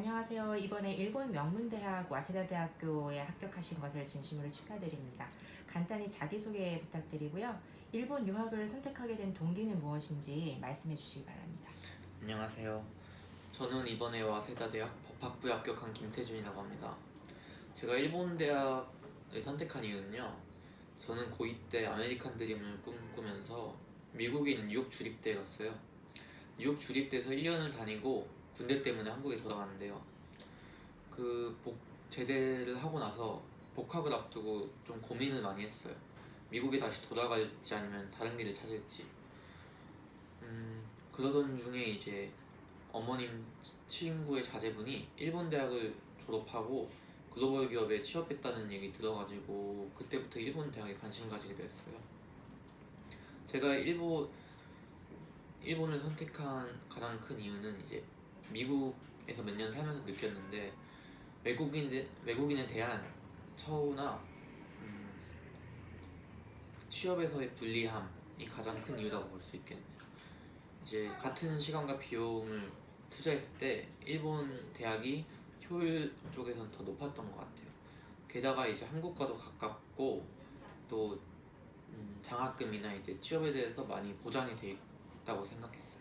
안녕하세요. 이번에 일본 명문대학 와세다 대학교에 합격하신 것을 진심으로 축하드립니다. 간단히 자기소개 부탁드리고요. 일본 유학을 선택하게 된 동기는 무엇인지 말씀해 주시기 바랍니다. 안녕하세요. 저는 이번에 와세다 대학 법학부에 합격한 김태준이라고 합니다. 제가 일본 대학을 선택한 이유는요. 저는 고2 때 아메리칸 드림을 꿈꾸면서 있는 뉴욕 주립대에 갔어요. 뉴욕 주립대에서 1년을 다니고 군대 때문에 한국에 돌아갔는데요. 그 복, 제대를 하고 나서 복학을 앞두고 좀 고민을 많이 했어요. 미국에 다시 돌아갈지 아니면 다른 길을 찾을지. 음, 그러던 중에 이제 어머님 치- 친구의 자제분이 일본 대학을 졸업하고 글로벌 기업에 취업했다는 얘기 들어가지고 그때부터 일본 대학에 관심 가지게 됐어요. 제가 일본 일본을 선택한 가장 큰 이유는 이제 미국에서 몇 년 살면서 느꼈는데 외국인 외국인에 대한 처우나 음, 취업에서의 불리함이 가장 큰 이유라고 볼 수 있겠네요. 이제 같은 시간과 비용을 투자했을 때 일본 대학이 효율 쪽에서는 더 높았던 것 같아요. 게다가 이제 한국과도 가깝고 또 음, 장학금이나 이제 취업에 대해서 많이 보장이 돼 있다고 생각했어요.